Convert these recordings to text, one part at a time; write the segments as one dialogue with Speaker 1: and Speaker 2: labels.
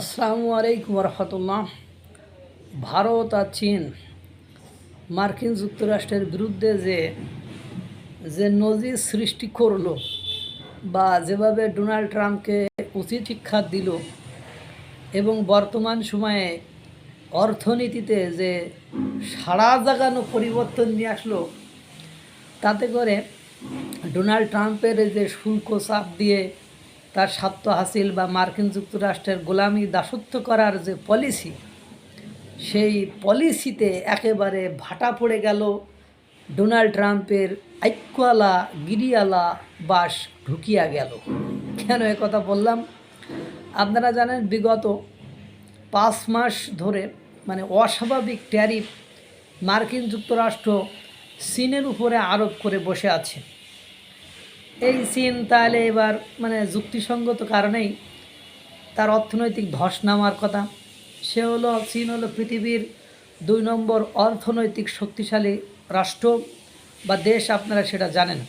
Speaker 1: আসসালামু আলাইকুম রহমতুল্লাহ ভারত আর চীন, মার্কিন যুক্তরাষ্ট্রের বিরুদ্ধে যে যে নজির সৃষ্টি করল বা যেভাবে ডোনাল্ড ট্রাম্পকে উচিত শিক্ষা দিল এবং বর্তমান সময়ে অর্থনীতিতে যে সাড়া জাগানো পরিবর্তন নিয়ে আসলো, তাতে করে ডোনাল্ড ট্রাম্পের যে শুল্ক চাপ দিয়ে তার স্বার্থ হাসিল বা মার্কিন যুক্তরাষ্ট্রের গোলামি দাসত্ব করার যে পলিসি, সেই পলিসিতে একেবারে ভাটা পড়ে গেল ডোনাল্ড ট্রাম্পের ঐক্যওয়ালা গিরিয়ালা বাস ঢুকিয়া গেল। কেন কথা বললাম? আপনারা জানেন বিগত পাঁচ মাস ধরে মানে অস্বাভাবিক ট্যারিফ মার্কিন যুক্তরাষ্ট্র চীনের উপরে আরোপ করে বসে আছে। এই চীন তাহলে এবার মানে যুক্তিসঙ্গত কারণেই তার অর্থনৈতিক ধস নামার কথা। সে হলো চীন হলো পৃথিবীর দুই নম্বর অর্থনৈতিক শক্তিশালী রাষ্ট্র বা দেশ, আপনারা সেটা জানেন।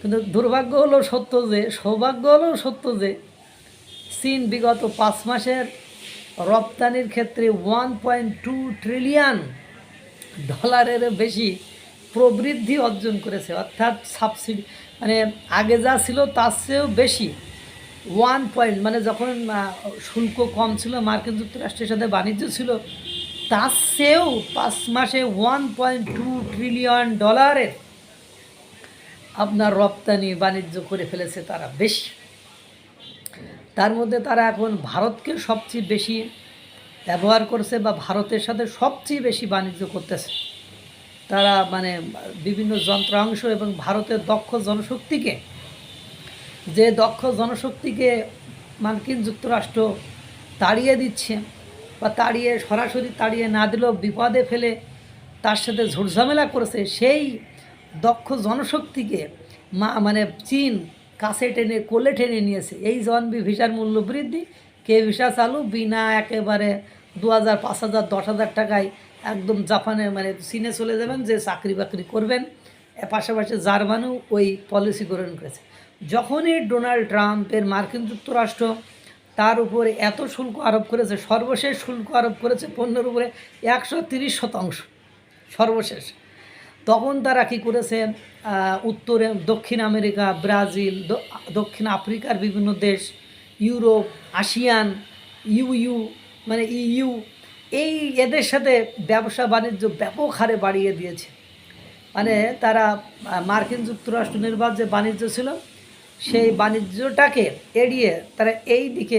Speaker 1: কিন্তু দুর্ভাগ্য হলো সত্য যে, সৌভাগ্য হলেও সত্য যে চীন বিগত পাঁচ মাসের রপ্তানির ক্ষেত্রে ওয়ান পয়েন্ট টু ট্রিলিয়ন ডলারের বেশি প্রবৃদ্ধি অর্জন করেছে, অর্থাৎ সাবসিডি মানে আগে যা ছিল তার চেয়েও বেশি। ওয়ান পয়েন্ট মানে যখন শুল্ক কম ছিল, মার্কিন যুক্তরাষ্ট্রের সাথে বাণিজ্য ছিল, তার চেয়েও পাঁচ মাসে ওয়ান পয়েন্ট টু ট্রিলিয়ন ডলারের আপনার রপ্তানি বাণিজ্য করে ফেলেছে তারা বেশি। তার মধ্যে তারা এখন ভারতকে সবচেয়ে বেশি ব্যবহার করছে বা ভারতের সাথে সবচেয়ে বেশি বাণিজ্য করতেছে। তারা মানে বিভিন্ন যন্ত্রাংশ এবং ভারতের দক্ষ জনশক্তিকে, যে দক্ষ জনশক্তিকে মার্কিন যুক্তরাষ্ট্র তাড়িয়ে দিচ্ছে বা তাড়িয়ে, সরাসরি তাড়িয়ে না দিলেও বিপদে ফেলে তার সাথে ঝুটঝামেলা করেছে, সেই দক্ষ জনশক্তিকে মা মানে চীন কাছে টেনে, কোলে টেনে নিয়েছে। এই জনবি ভিসার মূল্য বৃদ্ধি, কে ভিসা চালু? বিনা একেবারে দু হাজার, পাঁচ হাজার, দশ হাজার টাকায় একদম জাপানে মানে চীনে চলে যাবেন, যে চাকরি বাকরি করবেন। পাশাপাশি জার্মানিও ওই পলিসি গ্রহণ করেছে। যখনই ডোনাল্ড ট্রাম্পের মার্কিন যুক্তরাষ্ট্র তার উপরে এত শুল্ক আরোপ করেছে, সর্বশেষ শুল্ক আরোপ করেছে পণ্যের উপরে একশো তিরিশ শতাংশ, সর্বশেষ। তখন তারা কী করেছে? উত্তরে দক্ষিণ আমেরিকা, ব্রাজিল দক্ষিণ আফ্রিকার বিভিন্ন দেশ, ইউরোপ, আসিয়ান, ইউ ইউ মানে ইউ এই এদের সাথে ব্যবসা বাণিজ্য ব্যাপক হারে বাড়িয়ে দিয়েছে। মানে তারা মার্কিন যুক্তরাষ্ট্র নির্বাচ যে বাণিজ্য ছিল, সেই বাণিজ্যটাকে এড়িয়ে তারা এই দিকে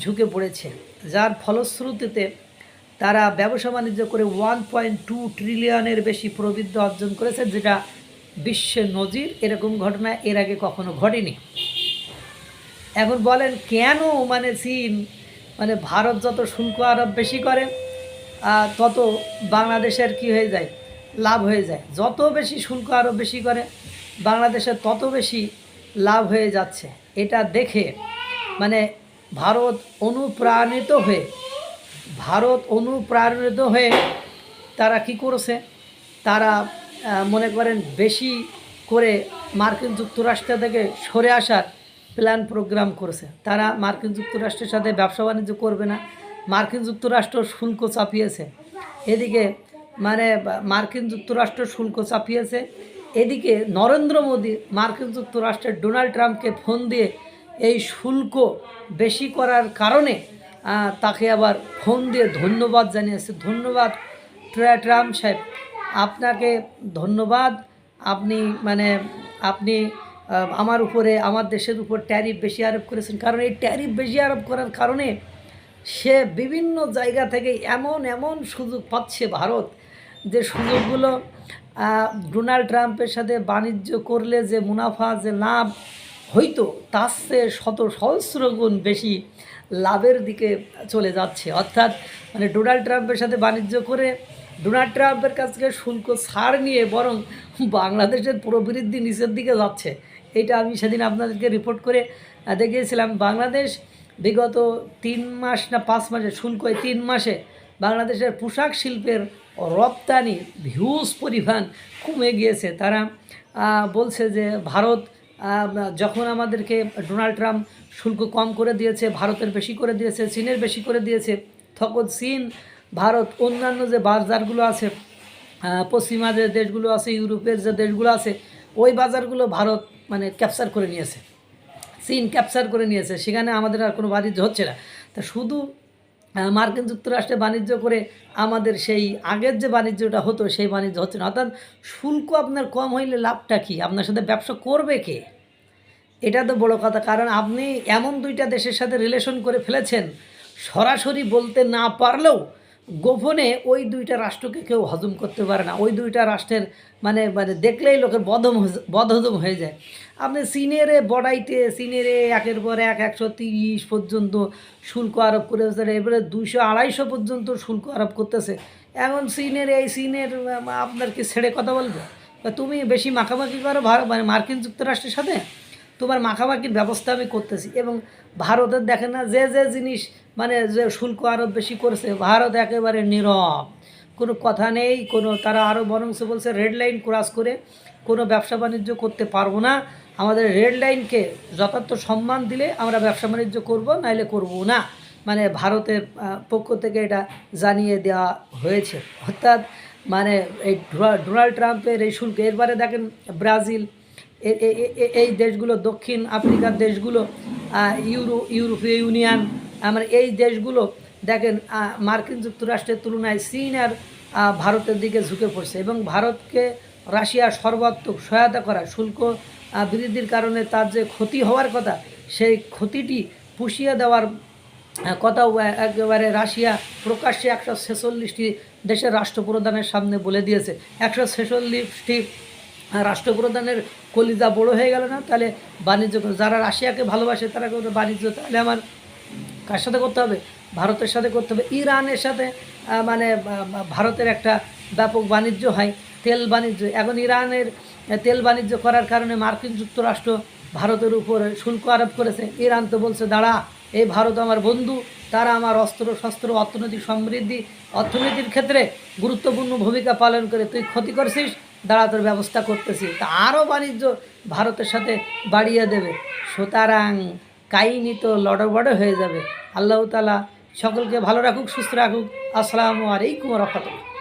Speaker 1: ঝুঁকে পড়েছে। যার ফলশ্রুতিতে তারা ব্যবসা বাণিজ্য করে ওয়ান পয়েন্ট টু ট্রিলিয়নের বেশি প্রবৃদ্ধি অর্জন করেছে যেটা বিশ্বের নজির এরকম ঘটনা এর আগে কখনো ঘটেনি। এখন বলেন, কেন মানে চীন মানে ভারত যত শুল্ক আরোপ বেশি করে তত বাংলাদেশের কি হয়ে যায়? লাভ হয়ে যায়। যত বেশি শুল্ক আরোপ বেশি করে বাংলাদেশের তত বেশি লাভ হয়ে যাচ্ছে। এটা দেখে মানে ভারত অনুপ্রাণিত হয়ে, ভারত অনুপ্রাণিত হয়ে তারা কি করেছে? তারা মনে করেন বেশি করে মার্কিন যুক্তরাষ্ট্র থেকে সরে আসার প্ল্যান প্রোগ্রাম করেছে। তারা মার্কিন যুক্তরাষ্ট্রের সাথে ব্যবসা বাণিজ্য করবে না। মার্কিন যুক্তরাষ্ট্র শুল্ক চাপিয়েছে। এদিকে মানে মার্কিন যুক্তরাষ্ট্র শুল্ক চাপিয়েছে। এদিকে, নরেন্দ্র মোদী মার্কিন যুক্তরাষ্ট্রের ডোনাল্ড ট্রাম্পকে ফোন দিয়ে এই শুল্ক বেশি করার কারণে তাকে আবার ফোন দিয়ে ধন্যবাদ জানিয়েছে। ধন্যবাদ, ট্রা- ট্রাম্প সাহেব। আপনাকে ধন্যবাদ। আপনি মানে আপনি আমার উপরে, আমার দেশের উপর ট্যারিফ বেশি আরোপ করেছেন। কারণ এই ট্যারিফ বেশি আরোপ করার কারণে সে বিভিন্ন জায়গা থেকে এমন এমন সুযোগ পাচ্ছে ভারত যে সুযোগগুলো ডোনাল্ড ট্রাম্পের সাথে বাণিজ্য করলে যে মুনাফা, যে লাভ হয়তো তার চেয়ে শত সহস্র গুণ বেশি লাভের দিকে চলে যাচ্ছে। অর্থাৎ মানে ডোনাল্ড ট্রাম্পের সাথে বাণিজ্য করে ডোনাল্ড ট্রাম্পের কাছ থেকে শুল্ক ছাড় নিয়ে বরং বাংলাদেশের প্রবৃদ্ধি নিচের দিকে যাচ্ছে। এটা আমি সেদিন আপনাদেরকে রিপোর্ট করে দেখিয়েছিলাম। বাংলাদেশ বিগত তিন মাস না পাঁচ মাসে, শুল্ক তিন মাসে বাংলাদেশের পোশাক শিল্পের রপ্তানি হিউজ পরিমাণ কমে গিয়েছে। তারা বলছে যে ভারত যখন আমাদেরকে ডোনাল্ড ট্রাম্প শুল্ক কম করে দিয়েছে, ভারতের বেশি করে দিয়েছে, চীনের বেশি করে দিয়েছে, তখন চীন, ভারত, অন্যান্য যে বাজারগুলো আছে পশ্চিমা যে দেশগুলো আছে, ইউরোপের যে দেশগুলো আছে, ওই বাজারগুলো ভারত মানে ক্যাপচার করে নিয়েছে। সিন ক্যাপচার করে নিয়েছে। সেখানে আমাদের আর কোনো বাণিজ্য হচ্ছে না। তা শুধু মার্কিন যুক্তরাষ্ট্রে বাণিজ্য করে আমাদের সেই আগের যে বাণিজ্যটা হতো, সেই বাণিজ্য হচ্ছে না। অর্থাৎ শুল্ক আপনার কম হইলে লাভটা কি? আপনার সাথে ব্যবসা করবে কে? এটা তো বড় কথা। কারণ আপনি এমন দুইটা দেশের সাথে রিলেশন করে ফেলেছেন, সরাসরি বলতে না পারলেও গোপনে ওই দুইটা রাষ্ট্রকে কেউ হজম করতে পারে না। ওই দুইটা রাষ্ট্রের মানে মানে দেখলেই লোকের বদম বদহজম হয়ে যায়। আপনি চীনের বড়াইতে চীনের একের পর এক একশো তিরিশ পর্যন্ত শুল্ক আরোপ করেছে এবারে দুইশো আড়াইশো পর্যন্ত শুল্ক আরোপ করতেছে। এখন চীনের এই চীনের আপনার কি ছেড়ে কথা বলবে? তুমি বেশি মাখামাখি করো মানে মার্কিন যুক্তরাষ্ট্রের সাথে? তোমার মাখামাখির ব্যবস্থা আমি করতেছি। এবং ভারতের দেখেন না, যে যে জিনিস মানে যে শুল্ক আরও বেশি করেছে, ভারত একেবারে নীরব। কোনো কথা নেই, কোনো তারা আরও বরংস বলছে রেড লাইন ক্রস করে কোনো ব্যবসা বাণিজ্য করতে পারব না। আমাদের রেড লাইনকে যথার্থ সম্মান দিলে আমরা ব্যবসা বাণিজ্য করব, নাইলে করব না। মানে ভারতের পক্ষ থেকে এটা জানিয়ে দেওয়া হয়েছে। অর্থাৎ মানে এই ডোনাল্ড ট্রাম্পের এই শুল্ক, এরবারে দেখেন ব্রাজিল এই দেশগুলো, দক্ষিণ আফ্রিকার দেশগুলো ইউরো, ইউরোপীয় ইউনিয়ন, আমার এই দেশগুলো, দেখেন মার্কিন যুক্তরাষ্ট্রের তুলনায় চীন আর ভারতের দিকে ঝুঁকে পড়ছে এবং ভারতকে রাশিয়া সর্বাত্মক সহায়তা করা, শুল্ক বৃদ্ধির কারণে তার যে ক্ষতি হওয়ার কথা, সেই ক্ষতিটি পুষিয়ে দেওয়ার কথাও একেবারে রাশিয়া প্রকাশ্যে একশো ছেচল্লিশটি দেশের রাষ্ট্রপ্রধানের সামনে বলে দিয়েছে। একশো ছেচল্লিশটি রাষ্ট্রপ্রধানের কলিজা বড় হয়ে গেল না, তাহলে বাণিজ্য যারা রাশিয়াকে ভালোবাসে, তারা করবে বাণিজ্য, তাহলে আমার কার সাথে করতে হবে? ভারতের সাথে করতে হবে। ইরানের সাথে মানে ভারতের একটা ব্যাপক বাণিজ্য হয়, তেল বাণিজ্য। এখন ইরানের তেল বাণিজ্য করার কারণে মার্কিন যুক্তরাষ্ট্র ভারতের উপর শুল্ক আরোপ করেছে। ইরান তো বলছে, দাঁড়া, এই ভারত আমার বন্ধু, তারা আমার অস্ত্র, শস্ত্র, অর্থনৈতিক সমৃদ্ধি, অর্থনীতির ক্ষেত্রে গুরুত্বপূর্ণ ভূমিকা পালন করে। তুই ক্ষতি করছিস দাঁড়া তোর ব্যবস্থা করতেছি। তা আরও বাণিজ্য ভারতের সাথে বাড়িয়ে দেবে। সুতরাং কাহিনি তো লড়বড় হয়ে যাবে। আল্লাহতালা সকলকে ভালো রাখুক, সুস্থ রাখুক। আসসালামু আলাইকুম রহমতুল্লাহ।